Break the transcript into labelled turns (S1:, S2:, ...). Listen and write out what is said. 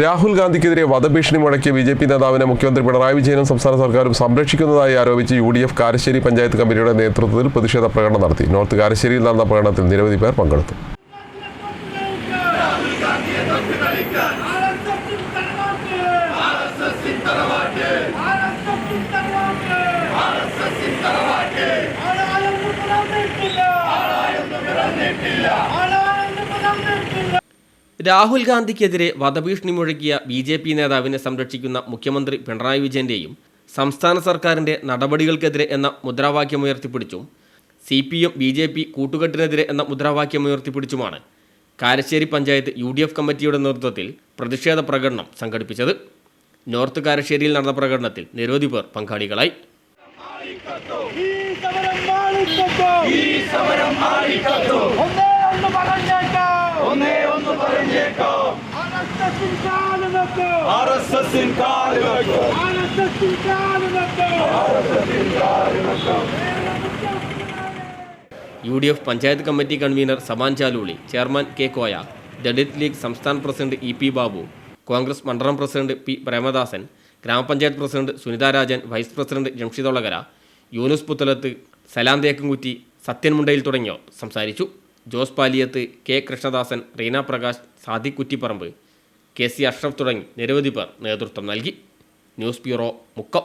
S1: രാഹുൽ ഗാന്ധിക്കെതിരെ വധഭീഷണി മുഴക്കിയ B J P നേതാവിനെ മുഖ്യമന്ത്രി പിണറായി വിജയനും സംസ്ഥാന സർക്കാരും സംരക്ഷിക്കുന്നതായി ആരോപിച്ച് U D F Karassery panchayat കമ്മിറ്റിയുടെ നേതൃത്വത്തിൽ പ്രതിഷേധ പ്രകടനം നടത്തി. നോർത്ത് കാരശ്ശേരിയിൽ നടന്ന പ്രകടനത്തിൽ നിരവധി പേർ പങ്കെടുത്തു.
S2: രാഹുൽ ഗാന്ധിക്കെതിരെ വധഭീഷണി മുഴക്കിയ ബി ജെ പി നേതാവിനെ സംരക്ഷിക്കുന്ന മുഖ്യമന്ത്രി പിണറായി വിജയന്റെയും സംസ്ഥാന സർക്കാരിന്റെ നടപടികൾക്കെതിരെ എന്ന മുദ്രാവാക്യമുയർത്തിപ്പിടിച്ചും. C P M B J P കൂട്ടുകെട്ടിനെതിരെ എന്ന മുദ്രാവാക്യമുയർത്തിപ്പിടിച്ചുമാണ് Karassery panchayat U D F കമ്മിറ്റിയുടെ നേതൃത്വത്തിൽ പ്രതിഷേധ പ്രകടനം സംഘടിപ്പിച്ചത്. നോർത്ത് കാരശ്ശേരിയിൽ നടന്ന പ്രകടനത്തിൽ നിരവധി പേർ പങ്കാളികളായി.
S3: ഈ സമരം ഈ സമരം പറഞ്ഞേക്കാം
S2: U D F panchayat committee convener Saman Chaluli chairman K Koya Dalit League സംസ്ഥാന president E P Babu Congress മണ്ഡലം പ്രസിഡന്റ് പി പ്രേമദാസൻ ഗ്രാമപഞ്ചായത്ത് president Sunitha Rajan vice president Jamshid Olakara Yunus Puthalath Salam Thekkumkutty Sathyan Mundayil തുടങ്ങിയവർ സംസാരിച്ചു. Jose Paliyath K Krishnadasan Reena Prakash Sadiq Kuttiparamba K C Ashraf തുടങ്ങി നിരവധി പേർ നേതൃത്വം നൽകി. News bureau Mukkam.